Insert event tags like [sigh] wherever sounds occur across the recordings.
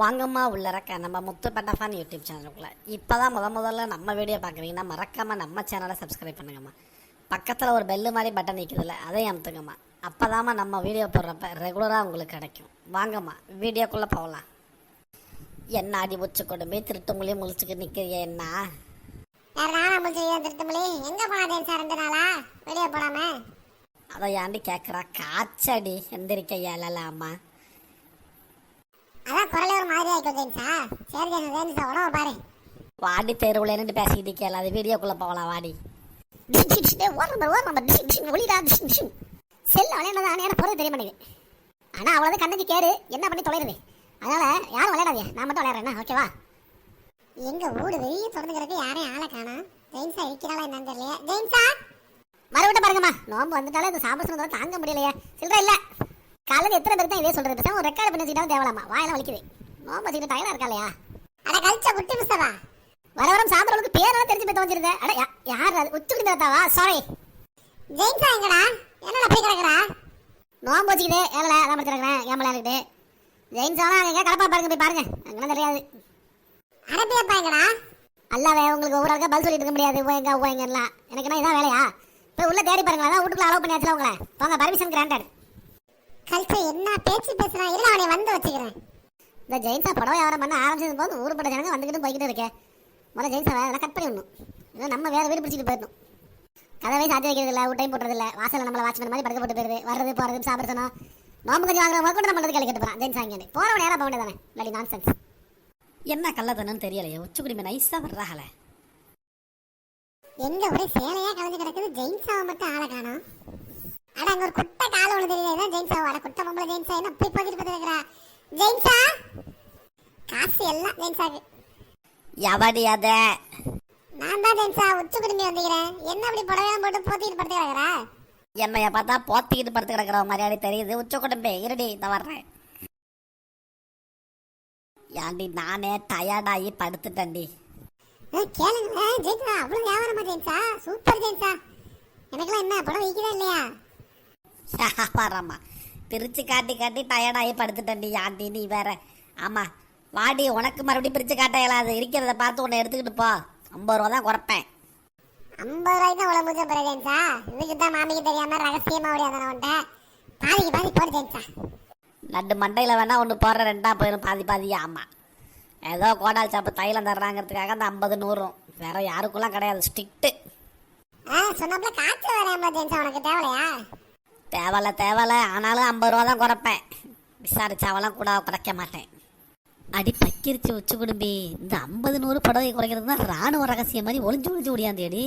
வாங்கம்மா உள்ளறக்க நம்ம முத்து பட்டஃபான் யூடியூப் சேனலுக்குள்ள இப்போ தான் முத முதல்ல நம்ம வீடியோ பார்க்குறீங்கன்னா மறக்காமல் நம்ம சேனலை சப்ஸ்கிரைப் பண்ணுங்கம்மா. பக்கத்தில் ஒரு பெல்லு மாதிரி பட்டன் நிற்குதுல்ல அதையும் அமுத்துங்கம்மா. அப்போ நம்ம வீடியோ போடுறப்ப ரெகுலராக உங்களுக்கு கிடைக்கும். வாங்கம்மா வீடியோக்குள்ளே போகலாம். என்ன அடி உச்சி கொடுமை திருட்டுங்களையும் முழிச்சுக்கு நிற்கிறீங்க என்ன? நானா முடிச்சு திருத்தமலி எங்க போனாதேன் சார் ரெண்டு நாளா? வெளியே போடாம? அதை ஏண்டி கேட்குறா காய்ச்சடி எந்திரிக்க இயலலாமா? அதான் குரலே ஒரு மாதிரி சார். உடம்ப பாரு. வாடி தெருவில் நின்று பேசிக்கிட்டு இருக்கல அது வீடியோக்குள்ளே போகலாம் வாடி. செல்ல விளையாடுறது நேரம் போறது தெரிய மாட்டேங்குது ஆனா அவ்வளவு கண்ணஞ்சு கேடு என்ன பண்ணி தொலைறது? அதனால யாரும் விளையாடாதீங்க. நான் மட்டும் விளையாடுறேன் ஓகேவா? எங்க ஊடு வெளியே திறந்து கிடக்கு யாரையும் ஆளை காணோம். ஜெயின்ஸா இருக்கிறாளா என்னன்னு தெரியல ஜெயின்ஸா மறுபடியும் பாருங்கம்மா நோம்பு வந்துட்டாலே இந்த சாப்பிட தாங்க முடியலையே. சில்லற இல்ல. காலையில் எத்தனை பேர் தான் இதே சொல்றது? பேசாம ஒரு ரெக்கார்டு பண்ணி வச்சுக்கிட்டாலும் தேவலாமா? வாயெல்லாம் வலிக்குது. நோம்பு வச்சுக்கிட்டு டயர்டா இருக்கா இல்லையா? அட கழிச்சா குட்டி மிஸ்ஸவா? வர வரம் சாப்பிட்றவங்களுக்கு பேரெல்லாம் தெரிஞ்சு போய் தோஞ்சிருந்த அட யார் அது? உச்சு தாத்தாவா சாரி ஜெயின்ஸா எங்கடா? என்னடா போய் கிடக்குறா? நோம்பு வச்சுக்கிது ஏழல அதான் படுத்து கிடக்குறேன். ஏன் இருக்குது? ஜெயின்ஸாலாம் அங்கே கலப்பா பாருங்க போய் பாருங்க. அங்கெல்லாம் தெரியாது. அரபியப்பா எங்கடா? அல்லாவே உங்களுக்கு ஒவ்வொரு ஆளுக்கா பதில் சொல்லிட்டு இருக்க முடியாது. போயங்க போயங்கலாம் எனக்கு என்ன இதான் வேலையா? போய் உள்ள தேடி பாருங்க அதான் வீட்டுக்குள்ள அலோவ் பண்ணியாச்சுல உங்களை. போங்க பர்மிஷன் கிராண்டட் கல்ச்சர் என்ன பேச்சு பேசுறான்? இல்ல அவனை வந்து வச்சுக்கிறேன். இந்த ஜெயின்ஸா படம் வியாபாரம் பண்ண ஆரம்பிச்சது போது ஊருப்பட்ட ஜனங்க வந்துக்கிட்டு போய்கிட்டு இருக்கேன் முதல்ல ஜெயின்ஸா அதெல்லாம் கட் பண்ணி விடணும். இல்லை நம்ம வேற வீடு பிடிச்சிட்டு போயிடணும். கதவை சாத்தி வைக்கிறது இல்லை ஊட்டையும் போடுறது இல்லை. வாசல்ல நம்மள வாட்ச்மேன் மாதிரி படுக்க போட்டு போயிருது வர்றது போறது சாப்பிடுறதுனா நோம்பு கொஞ்சம் வாங்குறவங்க கூட நம்மளது கேள்வி கேட்டு போறான் ஜெயின்ஸா இங்கே போறவன் நேரம் போக வேண்டியதானே இல்லாடி நான்சென்ஸ் என்ன கள்ளத்தனன்னு தெரியலையே. உச்சி குடிமை நைஸாக வர்றாங்களே எங்க ஒரே சேலையா கலந்து கிடக்குது ஜெயின்ஸாவை மட்டும் ஆளை காணோம். அட அங்க ஒரு குட்டை கால ஒண்ணு தெரியல ஜெயின்ஸாவா அட குட்டை பொம்பளை ஜெயின்ஸா என்ன போய் போக்கிட்டு பார்த்து இருக்கிறா ஜெயின்ஸா? காசு எல்லாம் ஜெயின்ஸாக்கு எவடி அத? நான் தான் ஜெயின்ஸா? உச்சு குடும்பி வந்துக்கிறேன் என்ன அப்படி புடவைலாம் போட்டு போத்திட்டு படுத்து கிடக்குறா? என்னைய பார்த்தா போத்திக்கிட்டு படுத்து கிடக்குற மாதிரியாடி தெரியுது. உச்ச குடும்பே இருடி இந்த வர்றேன். ஏண்டி நானே டயர்டாகி படுத்துட்டேன்டி. கேளுங்க ஜெயின்ஸா அவ்வளவு வியாபாரமா ஜெயின்ஸா? சூப்பர் ஜெயின்ஸா? எனக்கெல்லாம் என்ன படம் வைக்கிறா இல்லையா? வரம்மா பிரிச்சு காட்டி காட்டி டயர்டாகி படுத்துட்டேன்டி ஆண்டி நீ வேற. ஆமா. வாடி உனக்கு மறுபடியும் பிரிச்சு காட்ட இயலாது. இருக்கிறத பார்த்து உன்னை எடுத்துக்கிட்டு போ. ஐம்பது ரூபா தான் குறைப்பேன். ஐம்பது ரூபாய்க்கு தான் உழவு பூஜை போற ஜெயின்ஸா இதுக்கு தான் மாமிக்கு தெரியாம ரகசியமா ஓடியாதான உன்ட்ட பாதிக்கு பாதி போடு ஜெயின்ஸா லட்டு மண்டையில் வேணா ஒன்று போடுற ரெண்டா போயிடும் பாதி பாதி. ஆமாம் ஏதோ கோடால் சாப்பு தைலம் தர்றாங்கிறதுக்காக அந்த ஐம்பது நூறும். வேற யாருக்குலாம் கிடையாது. ஸ்ட்ரிக்ட்டு ஆ சொன்னாப்ல காய்ச்சல் வராம ஜெயின்ஸா உனக்கு தேவையா தேவலை தேவலை. ஆனாலும் ஐம்பது ரூபா தான் குறைப்பேன். விசாரிச்சாவெல்லாம் கூட குறைக்க மாட்டேன். அடி பக்கிரிச்சு வச்சு குடும்பி. இந்த ஐம்பது நூறு புடவை குறைக்கிறது தான் ராணுவ ரகசியம் மாதிரி ஒளிஞ்சு ஒளிஞ்சு ஓடியாந்தேடி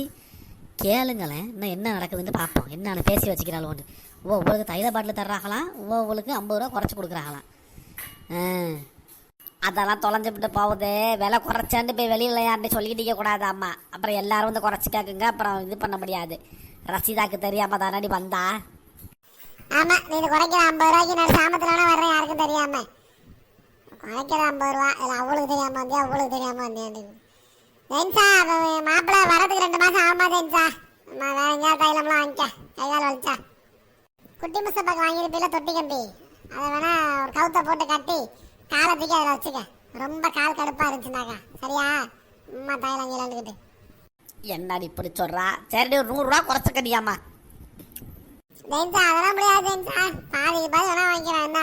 கேளுங்களேன் இன்னும் என்ன நடக்குதுன்னு பார்ப்போம். என்னென்ன பேசி வச்சுக்கிறாளோன்னு. ஓ உங்களுக்கு தைல பாட்டில் தர்றாங்களாம் ஓ உங்களுக்கு ஐம்பது ரூபா குறைச்சி கொடுக்குறாங்களாம் அதெல்லாம் தொலைஞ்சுவிட்டு போகுது. விலை குறைச்சான்னு போய் வெளியில் யார்கிட்ட சொல்லிக்கிட்டே கூடாது அம்மா. அப்புறம் எல்லாரும் வந்து குறைச்சி கேட்குங்க அப்புறம் இது பண்ண முடியாது. ரசீதாக்கு தெரியாம தானடி வந்தா. ஆமா நீ இது குறைக்கிற ஐம்பது ரூபாய்க்கு நான் சாமத்துல வர்றேன். யாருக்கும் தெரியாம. குறைக்கிற ஐம்பது ரூபா. இல்ல அவளுக்கு தெரியாம வந்தியா? அவளுக்கு தெரியாம வந்தேன் ஜெயின்ஸா மாப்பிள்ள வரதுக்கு ரெண்டு மாசம் ஆகுமா ஜெயின்ஸா அம்மா வேற எங்கேயாவது தைலம்லாம் வாங்கிக்க. கையால் வலிச்சா? குட்டி முஸ்தபாக்கு வாங்கியிருப்பீல தொட்டி கம்பி? அதை வேணா ஒரு கவுத்தை போட்டு கட்டி காலை தூக்கி அதில் வச்சுக்க. ரொம்ப கால் கடுப்பா இருந்துச்சுனாக்கா சரியா? அம்மா தைலம் கீழந்துக்கிட்டு என்னடி இப்படி சொல்றா? சரி ஒரு நூறுரூவா குறைச்சிக்கடியாம்மா ஜெயின்ஸா அதெல்லாம் முடியாது ஜெயின்ஸா பாதிக்கு பாதி வேணா வாங்கிக்கிறேன் என்ன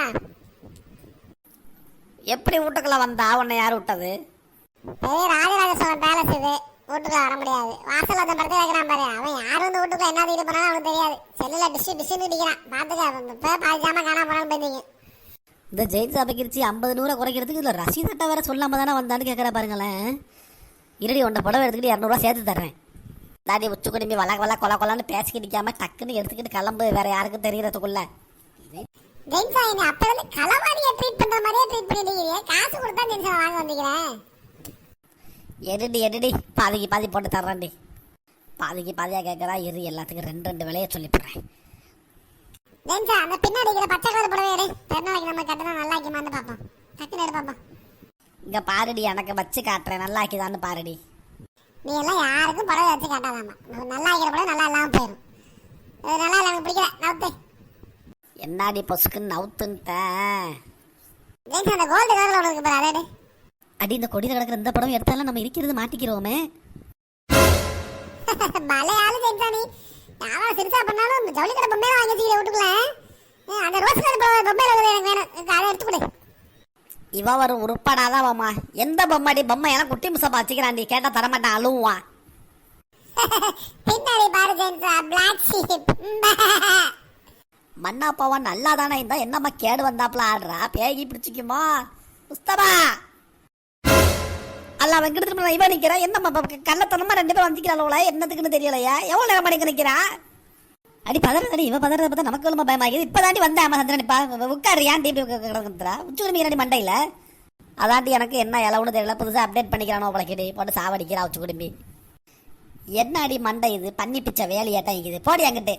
எப்படி வீட்டுக்குள்ள வந்தா உன்னை யார் விட்டது? பெரிய ராஜராஜ சோழன் பேலஸ் இது. வீட்டுக்குள்ள வர முடியாது. வாசல்ல அந்த படுத்து வைக்கிறான் பாரு. அவன் யார் வந்து வீட்டுக்குள்ள என்ன போனாலும் அவனுக்கு தெரியாது. செல்லுல டிஷ் டிஷ்னு அடிக்கிறான் பாத்துக்க இப்ப பாதி ஜாமா காணாம போனாலும் போயிருந்தீங்க இந்த ஜெயின் சபைக்கிருச்சி ஐம்பது நூறை குறைக்கிறதுக்கு இதில் ரசீதட்டை வேற சொல்லாம தானே வந்தான்னு கேட்குற பாருங்களேன். இருடி உன்னை புடவை எடுத்துக்கிட்டு இரநூறுவா சேர்த்து தர்றேன். தாடி உச்சி குடும்பி வள வள கொல கொலான்னு பேசிக்கிட்டு நிற்காம டக்குன்னு எடுத்துக்கிட்டு கிளம்பு. வேற யாருக்கும் தெரியறதுக்குள்ள. ஜெயின்ஸா என்ன அப்ப இருந்து களவாடிய ட்ரீட் பண்ற மாதிரியே ட்ரீட் பண்ணிட்டு காசு கொடுத்தா ஜெயின்ஸா வாங்க வந்துக்கிறேன் எடுடி எடுடி பாதிக்கு பாதி போட்டு தர்றேன்டி. பாதிக்கு பாதியாக கேட்குறா இரு எல்லாத்துக்கும் ரெண்டு ரெண்டு விலையை சொல்லிவிடுறேன் ஜெயின்ஸா அந்த பின்னாடி இருக்கிற பச்சை கலர் புடவை எடு. பெருநாளைக்கு நம்ம கட்டினா நல்லா இருக்குமான்னு பார்ப்போம். டக்குன்னு எடு பார்ப்போம். இங்கே பாருடி எனக்கு வச்சு காட்டுறேன். நல்லா ஆக்கிதான்னு பாருடி. நீ எல்லாம் யாருக்கும் புடவை வச்சு காட்டாதாமா நல்லா இருக்கிற புடவை நல்லா இல்லாம போயிடும் நல்லா இல்லை எனக்கு பிடிக்கல. நவுத்து. என்னாடி பொசுக்குன்னு நவுத்துன்ட்டேன் ஜெயிச்சு அந்த கோல்டு கலர்ல இருக்கு பாரு அதே அடி இந்த கொடியில் கிடக்கிற இந்த படம் எடுத்தாலும் நம்ம இருக்கிறது மாட்டிக்கிறோமே மலையாளு [laughs] ஜெயிச்சா நீ. யாரா சிறுசா பண்ணாலும் ஜவுளி கடை பொம்மையில வாங்கி வச்சுக்கிற வீட்டுக்குள்ள அந்த ரோஸ் கலர் பொம்மையில எனக்கு வேணும். அதை எடுத்து கொடு. இவ ஒரு உருப்படாதான் பொம்மா எந்த பொம்மாடி பொம்மை எல்லாம் குட்டி முசப்பா வச்சுக்கிறாண்டி கேட்டா தரமாட்டான் அழுவான் [laughs] பின்னாடி பாரு ஜெயிச்சா பிளாக் ஷீப் மண்ணா பாவன் நல்லா தானே இருந்தா என்னம்மா கேடு வந்தாப்புல ஆடுறா? பேகி பிடிச்சிக்குமா? முஸ்தபா அல்ல அவன் கிட்ட இவன் நிக்கிறா? என்னம்மா கள்ளத்தனமா ரெண்டு பேரும் வந்திக்கிறாளோல என்னத்துக்குன்னு தெரியலையா? எவ்வளவு நேரம் மணிக்கு நிக்கிறா? அடி பதறதடி இவன் பதறத பார்த்தா நமக்கு ரொம்ப பயமாகுது? இப்பதாண்டி வந்தேன் அம்மா சந்திரனிப்பா உட்காரு ஏன் டிபி கிடக்குறா உச்சு மீறடி மண்டையில. அதாண்டி எனக்கு என்ன இலவுன்னு தெரியல புதுசாக அப்டேட் பண்ணிக்கிறானோ உழைக்கிடி போட்டு சாவடிக்கிறா உச்சு குடும்பி. என்ன அடி மண்டை இது? பண்ணி பிச்சை வேலையாட்டம் இருக்குது போடி அங்கிட்டு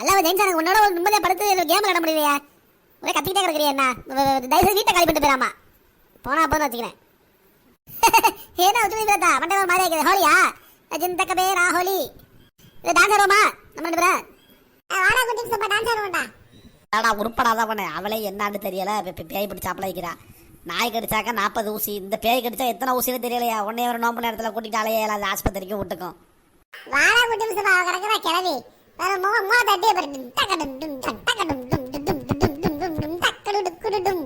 அல்லவா ஜெயின் சார் உன்னோட ஒரு நிம்மதியா படுத்து கேம் விளையாட முடியலையா. ஒரே கத்திக்கிட்டே கிடக்குறியா என்ன? தயவுசெய்து வீட்டை காலி பண்ணிட்டு போயிடாமா. போனா போதும் வச்சுக்கிறேன். [laughs] ஏன்னா வச்சு பார்த்தா மண்டை மாதிரி ஹோலியா? ஜிந்தக்க பேரா ஹோலி? இது டான்ஸ் ஆடுவோமா? நம்ம ரெண்டு பேரும் வாடா குட்டி சப்பா டான்ஸ் ஆடுவோம்டா ஆடா உருப்படாதவனே அவளே என்னான்னு தெரியல பேய் பிடிச்சாப்பல வைக்கிறா நாய் கடிச்சாக்க நாற்பது ஊசி இந்த பேய் கடிச்சா எத்தனை ஊசின்னு தெரியலையா உடனே ஒரு நோம்பு நேரத்தில் கூட்டிட்டு அலையே இல்லாத ஆஸ்பத்திரிக்கு விட்டுக்கும் வாடா குட்டி சப்பா கிடக்குறா கிளவி வேற முக முக தட்டியே பாரு டும் டக்கடும் டும் டக் டக்கடும் டும் டும் டும் டும் டும் டும் டும் டக்கடு டுக்குடு டும்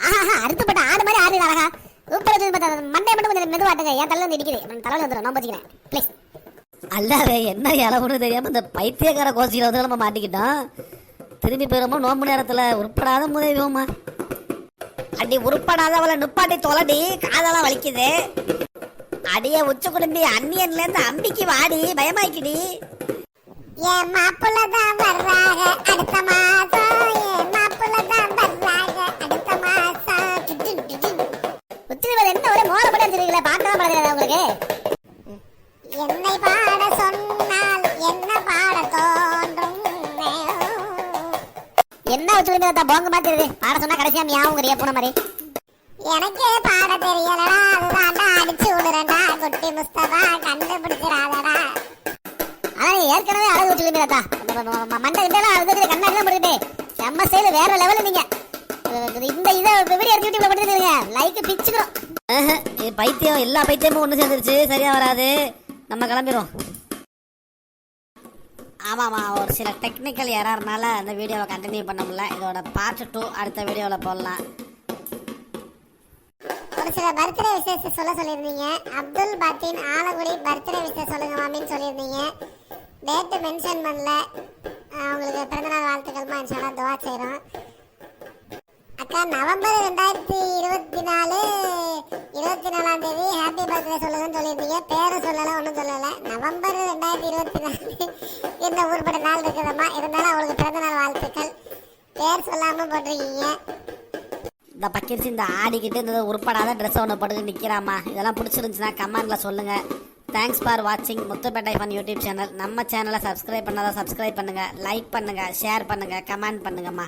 ஆஹா அறுத்துப்பட்ட ஆடு மாதிரி ஆடு அழகா மண்டை மட்டும் கொஞ்சம் மெதுவாட்டுங்க என் தலையில வந்து இடிக்குது தலையில வந்துடும் நான் வச்சுக்கிறேன் ப்ளீஸ் அல்லாவே என்ன இளவுன்னு தெரியாம இந்த பைத்தியக்கார கோச்சியில் வந்து நம்ம மாட்டிக்கிட்டோம். திரும்பி போயிருமோ நோம்பு நேரத்தில் உருப்படாத முதவியோமா அடி உருப்படாதவளை நுப்பாட்டி தொலைடி காதெல்லாம் வலிக்குது. அடியே உச்ச குடும்பி அந்நியன்ல இருந்து அம்பிக்கு வாடி பயமாய்க்குடி. என் மாப்பிள்ள தான் வர்றாங்க அடுத்த மாசம். என் மாப்பிள்ள தான் வர்றாங்க அடுத்த மாசம். என்ன ஒரே மோர படம் வச்சிருக்கீங்களே பார்க்கலாம் படுகிறது உங்களுக்கு. என்னை பாட சொன்னால் என்ன பாட தோன்றும்? என்ன வச்சு தான் போங்க மாதிரி பாட சொன்னா கடைசியா மியாவுங்கிறிய பூன மாதிரி. எனக்கே பாட தெரியலடா. அதுதான்டா அடிச்சு விடுறேன்டா. குட்டி முஸ்தபா கண்டுபிடிச்சிடாதடா. நீ ஏற்கனவே அழகு வச்சுருந்தா மண்டை கிட்ட அழுது கண்ணாடி போட்டுக்கிட்டே. செம்ம செயல் வேற லெவல் நீங்க. இந்த இதை வீடியோ எடுத்து யூடியூப்ல போட்டுருங்க லைக் பிச்சுக்கிறோம் பைத்தியம். எல்லா பைத்தியமும் ஒன்று சேர்ந்துருச்சு. சரியா வராது. நம்ம கிளம்பிடுவோம் ஆமாம்மா ஒரு சில டெக்னிக்கல் எரர்னால அந்த வீடியோவை கண்டினியூ பண்ண முடியல. இதோட பார்ட் டூ அடுத்த வீடியோவில் போடலாம். ஒரு சில பர்த்டே விசேஷம் சொல்ல சொல்லியிருந்தீங்க. அப்துல் பாத்தின் ஆலங்குடி பர்த்டே விசேஷம் சொல்லுங்க மாமின்னு சொல்லியிருந்தீங்க. டேட்டு மென்ஷன் பண்ணல. அஹ் உங்களுக்கு பிறந்தநாள் வாழ்த்துக்கள்மா. இன்ஷால்லா துவா செய்கிறோம் நவம்பர் ரெண்டாயிரத்தி இருபத்தி நாலு இருபத்தி நாலாம் தேதி ஹாப்பி பர்த்டே சொல்லுங்கன்னு சொல்லியிருந்தீங்க. பேரை சொல்லலை ஒன்றும் சொல்லலை. நவம்பர் ரெண்டாயிரத்தி இருபத்தி நாலு இந்த ஊர்பட நாள் இருக்குதம்மா. இருந்தாலும் அவங்களுக்கு பிறந்தநாள் வாழ்த்துக்கள். பேர் சொல்லாமல் போட்டிருக்கீங்க. இந்த பக்கிரிச்சு இந்த ஆடிக்கிட்டு இந்த உருப்படாத ட்ரெஸ் ஒன்று போட்டு நிற்கிறாம்மா இதெல்லாம் பிடிச்சிருந்துச்சுன்னா கமெண்டில் சொல்லுங்கள் தேங்க்ஸ் ஃபார் வாட்சிங் முத்துப்பேட்டை ஃபன் யூடியூப் சேனல் நம்ம சேனலை சப்ஸ்கிரைப் பண்ணாதான் சப்ஸ்கிரைப் பண்ணுங்கள் லைக் பண்ணுங்கள் ஷேர் பண்ணுங்கள் கமெண்ட் பண்ணுங்கம்மா.